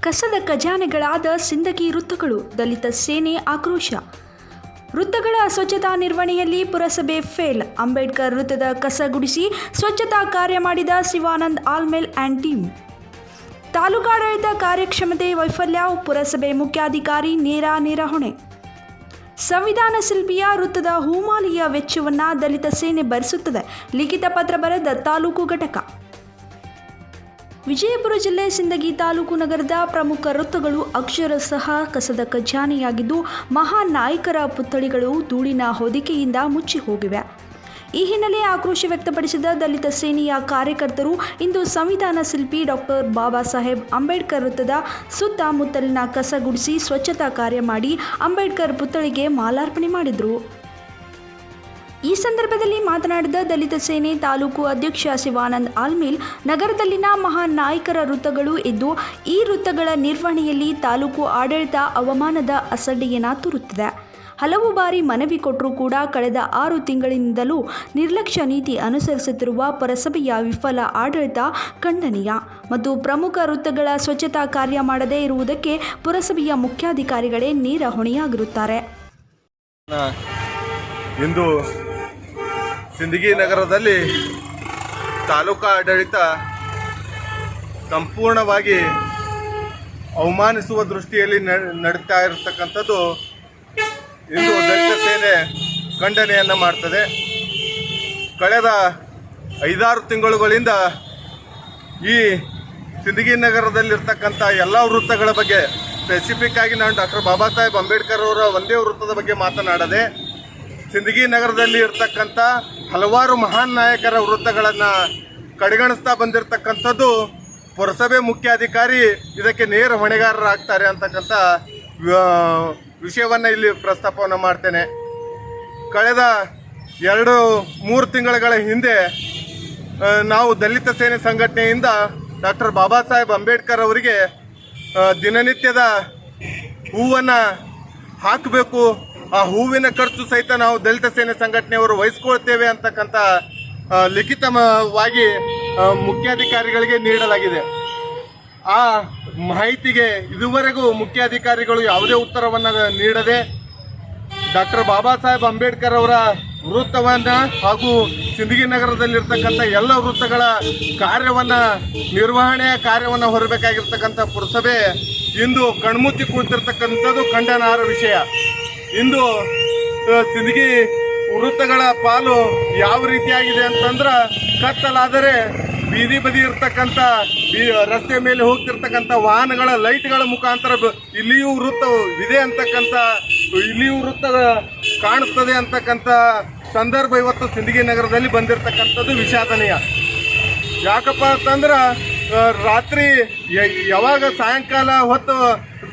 ಕಸದ ಖಜಾನೆಗಳಾದ ಸಿಂದಗಿ ವೃತ್ತಗಳು, ದಲಿತ ಸೇನೆ ಆಕ್ರೋಶ. ವೃತ್ತಗಳ ಸ್ವಚ್ಛತಾ ನಿರ್ವಹಣೆಯಲ್ಲಿ ಪುರಸಭೆ ಫೇಲ್. ಅಂಬೇಡ್ಕರ್ ವೃತ್ತದ ಕಸ ಗುಡಿಸಿ ಸ್ವಚ್ಛತಾ ಕಾರ್ಯ ಮಾಡಿದ ಶಿವಾನಂದ್ ಆಲ್ಮೇಲ್ ಆ್ಯಂಡ್ ಟೀಮ್. ತಾಲೂಕಾಡಳಿತ ಕಾರ್ಯಕ್ಷಮತೆ ವೈಫಲ್ಯ, ಪುರಸಭೆ ಮುಖ್ಯಾಧಿಕಾರಿ ನೇರ ನೇರ ಹೊಣೆ ಸಂವಿಧಾನ ಶಿಲ್ಪಿಯ ವೃತ್ತದ ಹೂಮಾಲಿಯ ವೆಚ್ಚವನ್ನು ದಲಿತ ಸೇನೆ ಭರಿಸುತ್ತದೆ. ಲಿಖಿತ ಪತ್ರ ಬರೆದ ತಾಲೂಕು ಘಟಕ. ವಿಜಯಪುರ ಜಿಲ್ಲೆ ಸಿಂದಗಿ ತಾಲೂಕು ನಗರದ ಪ್ರಮುಖ ವೃತ್ತಗಳು ಅಕ್ಷರಶಃ ಕಸದ ಖಜಾನೆಯಾಗಿದ್ದು ಮಹಾನ್ ನಾಯಕರ ಪುತ್ಥಳಿಗಳು ಧೂಳಿನ ಹೊದಿಕೆಯಿಂದ ಮುಚ್ಚಿ ಹೋಗಿವೆ. ಈ ಹಿನ್ನೆಲೆ ಆಕ್ರೋಶ ವ್ಯಕ್ತಪಡಿಸಿದ ದಲಿತ ಸೇನೆಯ ಕಾರ್ಯಕರ್ತರು, ಇಂದು ಸಂವಿಧಾನ ಶಿಲ್ಪಿ ಡಾಕ್ಟರ್ ಬಾಬಾ ಸಾಹೇಬ್ ಅಂಬೇಡ್ಕರ್ ವೃತ್ತದ ಸುತ್ತಮುತ್ತಲಿನ ಕಸ ಗುಡಿಸಿ ಸ್ವಚ್ಛತಾ ಕಾರ್ಯ ಮಾಡಿ ಅಂಬೇಡ್ಕರ್ ಪುತ್ಥಳಿಗೆ ಮಾಲಾರ್ಪಣೆ ಮಾಡಿದರು. ಈ ಸಂದರ್ಭದಲ್ಲಿ ಮಾತನಾಡಿದ ದಲಿತ ಸೇನೆ ತಾಲೂಕು ಅಧ್ಯಕ್ಷ ಶಿವಾನಂದ್ ಆಲ್ಮೇಲ್, ನಗರದಲ್ಲಿನ ಮಹಾನ್ ನಾಯಕರ ವೃತ್ತಗಳು ಇದ್ದು, ಈ ವೃತ್ತಗಳ ನಿರ್ವಹಣೆಯಲ್ಲಿ ತಾಲೂಕು ಆಡಳಿತ ಅವಮಾನದ ಅಸಡ್ಡೆಯನ್ನ ತುರುತ್ತಿದೆ. ಹಲವು ಬಾರಿ ಮನವಿ ಕೊಟ್ಟರೂ ಕೂಡ ಕಳೆದ ಆರು ತಿಂಗಳಿನಿಂದಲೂ ನಿರ್ಲಕ್ಷ್ಯ ನೀತಿ ಅನುಸರಿಸುತ್ತಿರುವ ಪುರಸಭೆಯ ವಿಫಲ ಆಡಳಿತ ಖಂಡನೀಯ. ಮತ್ತು ಪ್ರಮುಖ ವೃತ್ತಗಳ ಸ್ವಚ್ಛತಾ ಕಾರ್ಯ ಮಾಡದೇ ಇರುವುದಕ್ಕೆ ಪುರಸಭೆಯ ಮುಖ್ಯಾಧಿಕಾರಿಗಳೇ ನೇರ ಹೊಣೆಯಾಗಿರುತ್ತಾರೆ. ಸಿಂದಗಿ ನಗರದಲ್ಲಿ ತಾಲೂಕಾ ಆಡಳಿತ ಸಂಪೂರ್ಣವಾಗಿ ಅವಮಾನಿಸುವ ದೃಷ್ಟಿಯಲ್ಲಿ ನಡೀತಾ ಇರತಕ್ಕಂಥದ್ದು ಇಂದು ದಲಿತ ಸೇನೆ ಖಂಡನೆಯನ್ನು ಮಾಡ್ತದೆ. ಕಳೆದ ಐದಾರು ತಿಂಗಳುಗಳಿಂದ ಈ ಸಿಂದಗಿ ನಗರದಲ್ಲಿರ್ತಕ್ಕಂಥ ಎಲ್ಲ ವೃತ್ತಗಳ ಬಗ್ಗೆ ಸ್ಪೆಸಿಫಿಕ್ ಆಗಿ ನಾನು ಡಾಕ್ಟರ್ ಬಾಬಾ ಸಾಹೇಬ್ ಅಂಬೇಡ್ಕರ್ ಅವರ ಒಂದೇ ವೃತ್ತದ ಬಗ್ಗೆ ಮಾತನಾಡದೆ ಸಿಂದಗಿ ನಗರದಲ್ಲಿ ಇರ್ತಕ್ಕಂಥ ಹಲವಾರು ಮಹಾನ್ ನಾಯಕರ ವೃತ್ತಗಳನ್ನು ಕಡೆಗಣಿಸ್ತಾ ಬಂದಿರತಕ್ಕಂಥದ್ದು ಪುರಸಭೆ ಮುಖ್ಯಾಧಿಕಾರಿ ಇದಕ್ಕೆ ನೇರ ಹೊಣೆಗಾರರಾಗ್ತಾರೆ ಅಂತಕ್ಕಂಥ ವಿಷಯವನ್ನು ಇಲ್ಲಿ ಪ್ರಸ್ತಾಪವನ್ನು ಮಾಡ್ತೇನೆ. ಕಳೆದ ಎರಡು, ಮೂರು ತಿಂಗಳುಗಳ ಹಿಂದೆ ನಾವು ದಲಿತ ಸೇನೆ ಸಂಘಟನೆಯಿಂದ ಡಾಕ್ಟರ್ ಬಾಬಾ ಸಾಹೇಬ್ ಅಂಬೇಡ್ಕರ್ ಅವರಿಗೆ ದಿನನಿತ್ಯದ ಹೂವನ್ನು ಹಾಕಬೇಕು ಆ ಹೂವಿನ ಖರ್ಚು ಸಹಿತ ನಾವು ದಲಿತ ಸೇನೆ ಸಂಘಟನೆಯವರು ವಹಿಸ್ಕೊಳ್ತೇವೆ ಅಂತಕ್ಕಂಥ ಲಿಖಿತವಾಗಿ ಮುಖ್ಯಾಧಿಕಾರಿಗಳಿಗೆ ನೀಡಲಾಗಿದೆ. ಆ ಮಾಹಿತಿಗೆ ಇದುವರೆಗೂ ಮುಖ್ಯಾಧಿಕಾರಿಗಳು ಯಾವುದೇ ಉತ್ತರವನ್ನು ನೀಡದೆ ಡಾಕ್ಟರ್ ಬಾಬಾ ಸಾಹೇಬ್ ಅಂಬೇಡ್ಕರ್ ಅವರ ವೃತ್ತವನ್ನು ಹಾಗೂ ಸಿಂದಗಿ ನಗರದಲ್ಲಿರ್ತಕ್ಕಂಥ ಎಲ್ಲ ವೃತ್ತಗಳ ಕಾರ್ಯವನ್ನು, ನಿರ್ವಹಣೆಯ ಕಾರ್ಯವನ್ನು ಹೊರಬೇಕಾಗಿರ್ತಕ್ಕಂಥ ಪುರಸಭೆ ಇಂದು ಕಣ್ಮುಚ್ಚಿ ಕುಳಿತಿರ್ತಕ್ಕಂಥದ್ದು ಖಂಡನಾರ ವಿಷಯ. ಇಂದು ಸಿಂದಗಿ ವೃತ್ತಗಳ ಪಾಲು ಯಾವ ರೀತಿಯಾಗಿದೆ ಅಂತಂದ್ರೆ ಕತ್ತಲಾದರೆ ಬೀದಿ ಬದಿ ಇರ್ತಕ್ಕಂಥ ರಸ್ತೆ ಮೇಲೆ ಹೋಗ್ತಿರ್ತಕ್ಕಂಥ ವಾಹನಗಳ ಲೈಟ್ಗಳ ಮುಖಾಂತರ ಇಲ್ಲಿಯೂ ವೃತ್ತವಿದೆ ಅಂತಕ್ಕಂಥ, ಇಲ್ಲಿಯೂ ವೃತ್ತ ಕಾಣಿಸ್ತದೆ ಅಂತಕ್ಕಂಥ ಸಂದರ್ಭ ಇವತ್ತು ಸಿಂದಗಿ ನಗರದಲ್ಲಿ ಬಂದಿರತಕ್ಕಂಥದ್ದು ವಿಷಾದನೀಯ. ಯಾಕಪ್ಪ ಅಂತಂದ್ರೆ ರಾತ್ರಿ ಯಾವಾಗ ಸಾಯಂಕಾಲ ಹೊತ್ತು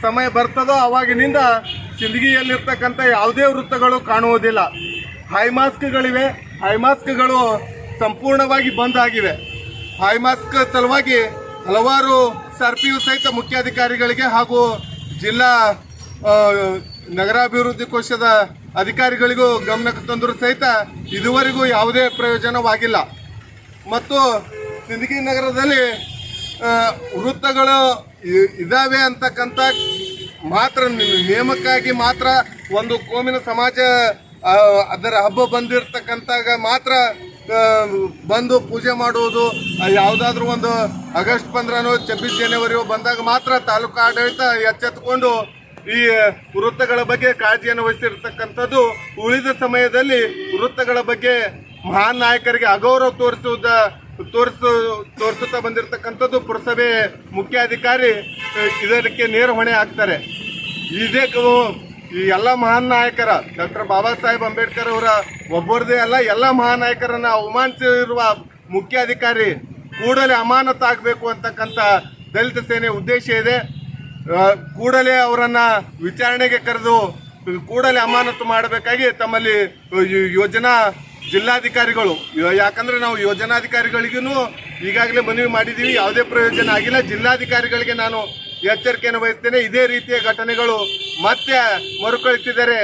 ಸಮಯ ಬರ್ತದೋ ಅವಾಗಿನಿಂದ ಸಿಂದಗಿಯಲ್ಲಿರ್ತಕ್ಕಂಥ ಯಾವುದೇ ವೃತ್ತಗಳು ಕಾಣುವುದಿಲ್ಲ. ಹೈ ಮಾಸ್ಕ್ಗಳಿವೆ ಹೈ ಮಾಸ್ಕ್ಗಳು ಸಂಪೂರ್ಣವಾಗಿ ಬಂದ್ ಆಗಿವೆ. ಹೈ ಮಾಸ್ಕ್ ಸಲುವಾಗಿ ಹಲವಾರು ಸರ್ ಪಿ ಯು ಸಹಿತ ಮುಖ್ಯಾಧಿಕಾರಿಗಳಿಗೆ ಹಾಗೂ ಜಿಲ್ಲಾ ನಗರಾಭಿವೃದ್ಧಿ ಕೋಶದ ಅಧಿಕಾರಿಗಳಿಗೂ ಗಮನಕ್ಕೆ ತಂದರೂ ಸಹಿತ ಇದುವರೆಗೂ ಯಾವುದೇ ಪ್ರಯೋಜನವಾಗಿಲ್ಲ. ಮತ್ತು ಸಿಂದಗಿ ನಗರದಲ್ಲಿ ವೃತ್ತಗಳು ಇದ್ದಾವೆ ಅಂತಕ್ಕಂಥ ಮಾತ್ರ ನೇಮಕ್ಕಾಗಿ ಮಾತ್ರ ಒಂದು ಕೋಮಿನ ಸಮಾಜ ಅದರ ಹಬ್ಬ ಬಂದಿರತಕ್ಕಂತಾಗ ಮಾತ್ರ ಬಂದು ಪೂಜೆ ಮಾಡುವುದು ಯಾವುದಾದ್ರೂ ಒಂದು ಆಗಸ್ಟ್ ಪಂದ್ರನೋ ಛಬ್ಬೀಸ್ ಜನವರಿಯೋ ಬಂದಾಗ ಮಾತ್ರ ತಾಲೂಕು ಆಡಳಿತ ಎಚ್ಚೆತ್ತುಕೊಂಡು ಈ ವೃತ್ತಗಳ ಬಗ್ಗೆ ಕಾಳಜಿಯನ್ನು ವಹಿಸಿರ್ತಕ್ಕಂಥದ್ದು. ಉಳಿದ ಸಮಯದಲ್ಲಿ ವೃತ್ತಗಳ ಬಗ್ಗೆ ಮಹಾನ್ ನಾಯಕರಿಗೆ ಅಗೌರವ ತೋರಿಸುವುದ ತೋರಿಸು ತೋರಿಸುತ್ತಾ ಬಂದಿರತಕ್ಕಂಥದ್ದು ಪುರಸಭೆ ಮುಖ್ಯಾಧಿಕಾರಿ ಇದಕ್ಕೆ ನೇರ ಹೊಣೆ ಆಗ್ತಾರೆ ಇದೇ ಈ ಎಲ್ಲ ಮಹಾನ್ ನಾಯಕರ, ಡಾಕ್ಟರ್ ಬಾಬಾ ಸಾಹೇಬ್ ಅಂಬೇಡ್ಕರ್ ಅವರ ಒಬ್ಬರದೇ ಅಲ್ಲ, ಎಲ್ಲ ಮಹಾನ್ ನಾಯಕರನ್ನ ಅವಮಾನಿಸಿರುವ ಮುಖ್ಯಾಧಿಕಾರಿ ಕೂಡಲೇ ಅಮಾನತಾಗಬೇಕು ಅಂತಕ್ಕಂಥ ದಲಿತ ಸೇನೆ ಉದ್ದೇಶ ಇದೆ. ಕೂಡಲೇ ಅವರನ್ನು ವಿಚಾರಣೆಗೆ ಕರೆದು, ಕೂಡಲೇ ಅಮಾನತು ಮಾಡಬೇಕಾಗಿ ತಮ್ಮಲ್ಲಿ ಯೋಜನಾ ಜಿಲ್ಲಾಧಿಕಾರಿಗಳು. ಯಾಕಂದ್ರೆ ನಾವು ಯೋಜನಾಧಿಕಾರಿಗಳಿಗೂ ಈಗಾಗಲೇ ಮನವಿ ಮಾಡಿದ್ದೀವಿ ಯಾವುದೇ ಪ್ರಯೋಜನ ಆಗಿಲ್ಲ. ಜಿಲ್ಲಾಧಿಕಾರಿಗಳಿಗೆ ನಾನು ಎಚ್ಚರಿಕೆಯನ್ನು ವಹಿಸ್ತೇನೆ. ಇದೇ ರೀತಿಯ ಘಟನೆಗಳು ಮತ್ತೆ ಮರುಕಳಿಸಿದರೆ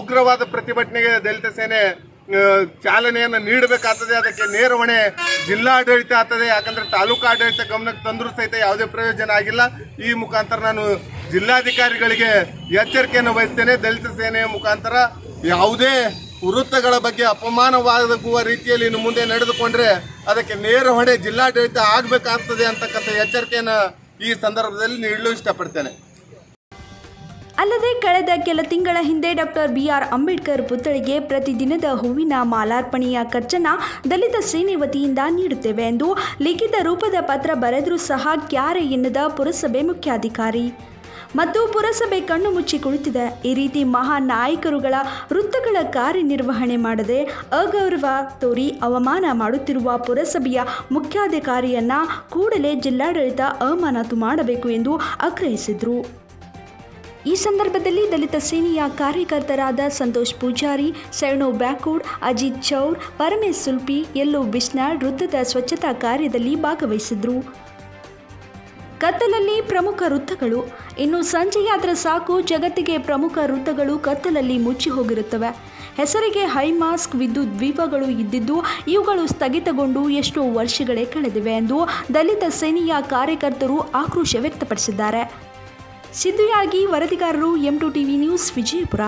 ಉಗ್ರವಾದ ಪ್ರತಿಭಟನೆಗೆ ದಲಿತ ಸೇನೆ ಚಾಲನೆಯನ್ನು ನೀಡಬೇಕಾಗ್ತದೆ. ಅದಕ್ಕೆ ನೇರ ಹೊಣೆ ಜಿಲ್ಲಾಡಳಿತ ಆಗ್ತದೆ. ಯಾಕಂದ್ರೆ ತಾಲೂಕು ಆಡಳಿತ ಗಮನಕ್ಕೆ ತಂದರೂ ಸಹಿತ ಯಾವುದೇ ಪ್ರಯೋಜನ ಆಗಿಲ್ಲ. ಈ ಮುಖಾಂತರ ನಾನು ಜಿಲ್ಲಾಧಿಕಾರಿಗಳಿಗೆ ಎಚ್ಚರಿಕೆಯನ್ನು ವಹಿಸ್ತೇನೆ. ದಲಿತ ಸೇನೆಯ ಮುಖಾಂತರ ಯಾವುದೇ ವೃತ್ತಗಳ ಬಗ್ಗೆ ಅಪಮಾನವಾಗುವ ರೀತಿಯಲ್ಲಿ ಇನ್ನು ಮುಂದೆ ನಡೆದುಕೊಂಡ್ರೆ ಅದಕ್ಕೆ ನೇರ ಹೊಣೆ ಜಿಲ್ಲಾಡಳಿತ ಆಗಬೇಕಾಗ್ತದೆ ಅಂತಕ್ಕಂಥ ಎಚ್ಚರಿಕೆಯನ್ನು ಈ ಸಂದರ್ಭದಲ್ಲಿ ನೀಡಲು ಇಷ್ಟಪಡ್ತೇನೆ. ಅಲ್ಲದೆ ಕಳೆದ ಕೆಲ ತಿಂಗಳ ಹಿಂದೆ ಡಾಕ್ಟರ್ ಬಿಆರ್ ಅಂಬೇಡ್ಕರ್ ಪುತ್ಥಳಿಗೆ ಪ್ರತಿದಿನದ ಹೂವಿನ ಮಾಲಾರ್ಪಣೆಯ ಖರ್ಚನ್ನ ದಲಿತ ಸೇನೆ ವತಿಯಿಂದ ನೀಡುತ್ತೇವೆ ಎಂದು ಲಿಖಿತ ರೂಪದ ಪತ್ರ ಬರೆದರೂ ಸಹ ಕ್ಯಾರೆ ಎನ್ನದ ಪುರಸಭೆ ಮುಖ್ಯಾಧಿಕಾರಿ. ಮತ್ತು ಪುರಸಭೆ ಕಣ್ಣು ಮುಚ್ಚಿ ಕುಳಿತಿದೆ. ಈ ರೀತಿ ಮಹಾನ್ ನಾಯಕರುಗಳ ವೃತ್ತಗಳ ಕಾರ್ಯನಿರ್ವಹಣೆ ಮಾಡದೆ ಅಗೌರವ ತೋರಿ ಅವಮಾನ ಮಾಡುತ್ತಿರುವ ಪುರಸಭೆಯ ಮುಖ್ಯಾಧಿಕಾರಿಯನ್ನ ಕೂಡಲೇ ಜಿಲ್ಲಾಡಳಿತ ಅಮಾನತು ಮಾಡಬೇಕು ಎಂದು ಆಗ್ರಹಿಸಿದರು. ಈ ಸಂದರ್ಭದಲ್ಲಿ ದಲಿತ ಸೇನೆಯ ಕಾರ್ಯಕರ್ತರಾದ ಸಂತೋಷ್ ಪೂಜಾರಿ, ಶರಣು ಬ್ಯಾಕೂಡ್, ಅಜಿತ್ ಚೌರ್, ಪರಮೇಶ್ ಸುಲ್ಪಿ, ಎಲ್ಲೋ ಬಿಸ್ನಾಳ್ ವೃತ್ತದ ಸ್ವಚ್ಛತಾ ಕಾರ್ಯದಲ್ಲಿ ಭಾಗವಹಿಸಿದ್ರು. ಕತ್ತಲಲ್ಲಿ ಪ್ರಮುಖ ವೃತ್ತಗಳು. ಇನ್ನು ಸಂಜೆಯಾದರೆ ಸಾಕು, ಜಗತ್ತಿಗೆ ಪ್ರಮುಖ ವೃತ್ತಗಳು ಕತ್ತಲಲ್ಲಿ ಮುಚ್ಚಿ ಹೋಗಿರುತ್ತವೆ. ಹೆಸರಿಗೆ ಹೈ ಮಾಸ್ಕ್, ವಿದ್ಯುತ್ ದ್ವೀಪಗಳು ಇದ್ದಿದ್ದು, ಇವುಗಳು ಸ್ಥಗಿತಗೊಂಡು ಎಷ್ಟೋ ವರ್ಷಗಳೇ ಕಳೆದಿವೆ ಎಂದು ದಲಿತ ಸೇನೆಯ ಕಾರ್ಯಕರ್ತರು ಆಕ್ರೋಶ ವ್ಯಕ್ತಪಡಿಸಿದ್ದಾರೆ. ಸಿದ್ದುಯಾಗಿ ವರದಿಗಾರರು M two TV news Vijayapura.